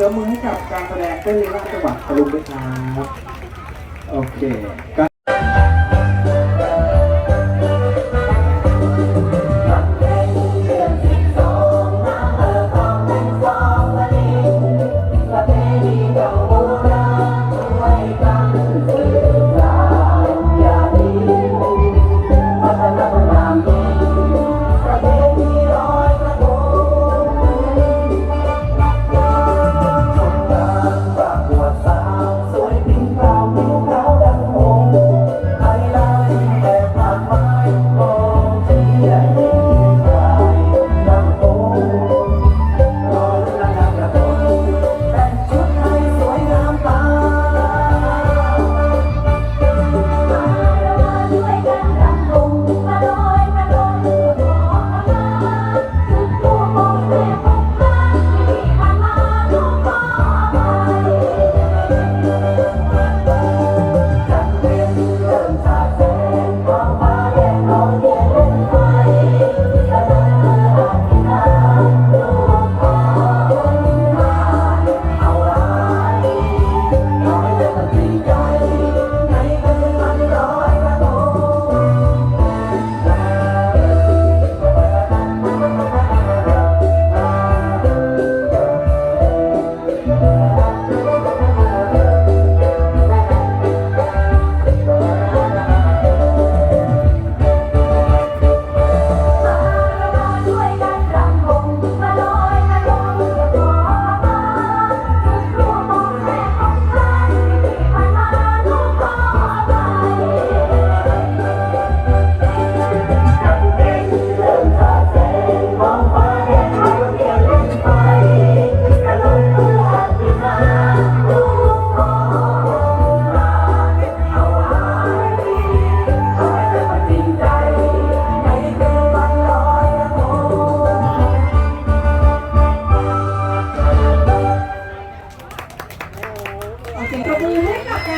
เดี๋ยวมือให้กับการแสดงเต้นรีลาจังหวัดตะลุงด้วยครับ โอเค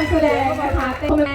การแสดงนะคะเป็นแต่